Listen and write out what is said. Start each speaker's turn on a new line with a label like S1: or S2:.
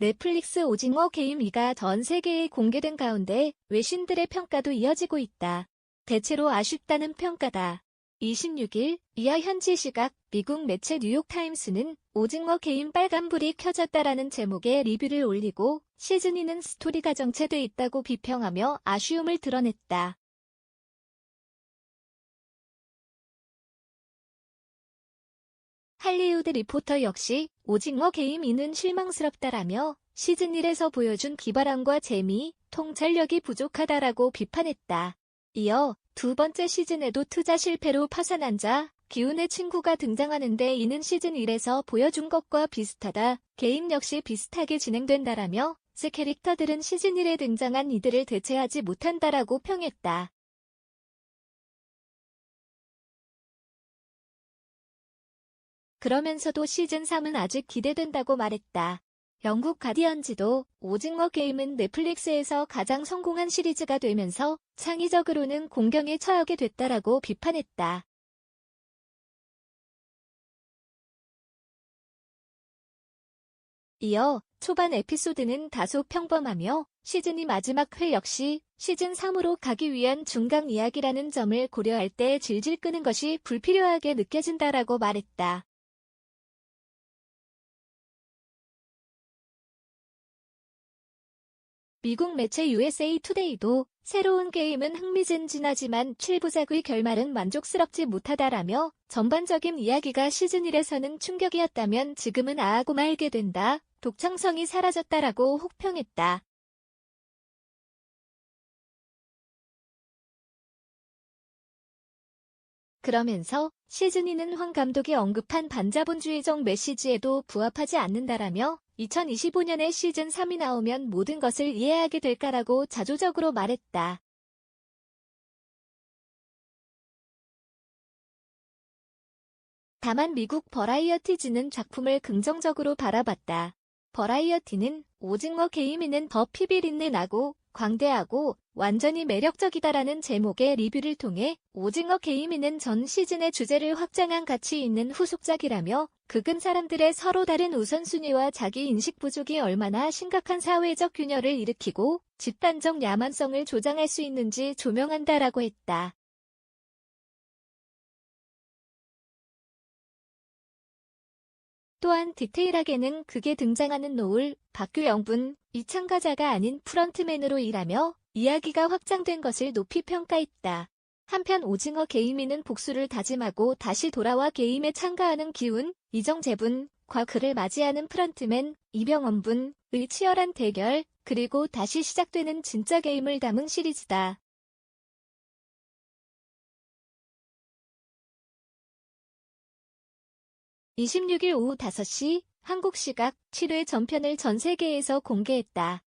S1: 넷플릭스 오징어 게임 2가 전 세계에 공개된 가운데 외신들의 평가도 이어지고 있다. 대체로 아쉽다는 평가다. 26일 이하 현지 시각 미국 매체 뉴욕타임스는 오징어 게임 빨간불이 켜졌다라는 제목의 리뷰를 올리고 시즌2는 스토리가 정체돼 있다고 비평하며 아쉬움을 드러냈다. 할리우드 리포터 역시 오징어 게임 2는 실망스럽다라며 시즌1에서 보여준 기발함과 재미, 통찰력이 부족하다라고 비판했다. 이어 두 번째 시즌에도 투자 실패로 파산한 자, 기운의 친구가 등장하는데 이는 시즌 1에서 보여준 것과 비슷하다. 게임 역시 비슷하게 진행된다라며 스 캐릭터들은 시즌 1에 등장한 이들을 대체하지 못한다라고 평했다. 그러면서도 시즌 3은 아직 기대된다고 말했다. 영국 가디언지도 오징어 게임은 넷플릭스에서 가장 성공한 시리즈가 되면서 창의적으로는 공경에 처하게 됐다라고 비판했다. 이어 초반 에피소드는 다소 평범하며 시즌이 마지막 회 역시 시즌 3으로 가기 위한 중간 이야기라는 점을 고려할 때 질질 끄는 것이 불필요하게 느껴진다라고 말했다. 미국 매체 USA 투데이도 새로운 게임은 흥미진진하지만 7부작의 결말은 만족스럽지 못하다라며 전반적인 이야기가 시즌 1에서는 충격이었다면 지금은 아하고 말게 된다. 독창성이 사라졌다라고 혹평했다. 그러면서 시즌2는 황 감독이 언급한 반자본주의적 메시지에도 부합하지 않는다라며 2025년에 시즌 3이 나오면 모든 것을 이해하게 될까라고 자조적으로 말했다. 다만 미국 버라이어티지는 작품을 긍정적으로 바라봤다. 버라이어티는 오징어 게임이는 더 피비린내 나고 광대하고 완전히 매력적이다라는 제목의 리뷰를 통해 오징어 게임이는 전 시즌의 주제를 확장한 가치 있는 후속작이라며 극은 사람들의 서로 다른 우선순위와 자기 인식 부족이 얼마나 심각한 사회적 균열을 일으키고 집단적 야만성을 조장할 수 있는지 조명한다라고 했다. 또한 디테일하게는 극에 등장하는 노을, 박규영분, 이 참가자가 아닌 프런트맨으로 일하며 이야기가 확장된 것을 높이 평가했다. 한편 오징어 게이미는 복수를 다짐하고 다시 돌아와 게임에 참가하는 기운, 이정재분 과 그를 맞이하는 프런트맨, 이병헌분의 치열한 대결, 그리고 다시 시작되는 진짜 게임을 담은 시리즈다. 26일 오후 5시 한국 시각 7회 전편을 전 세계에서 공개했다.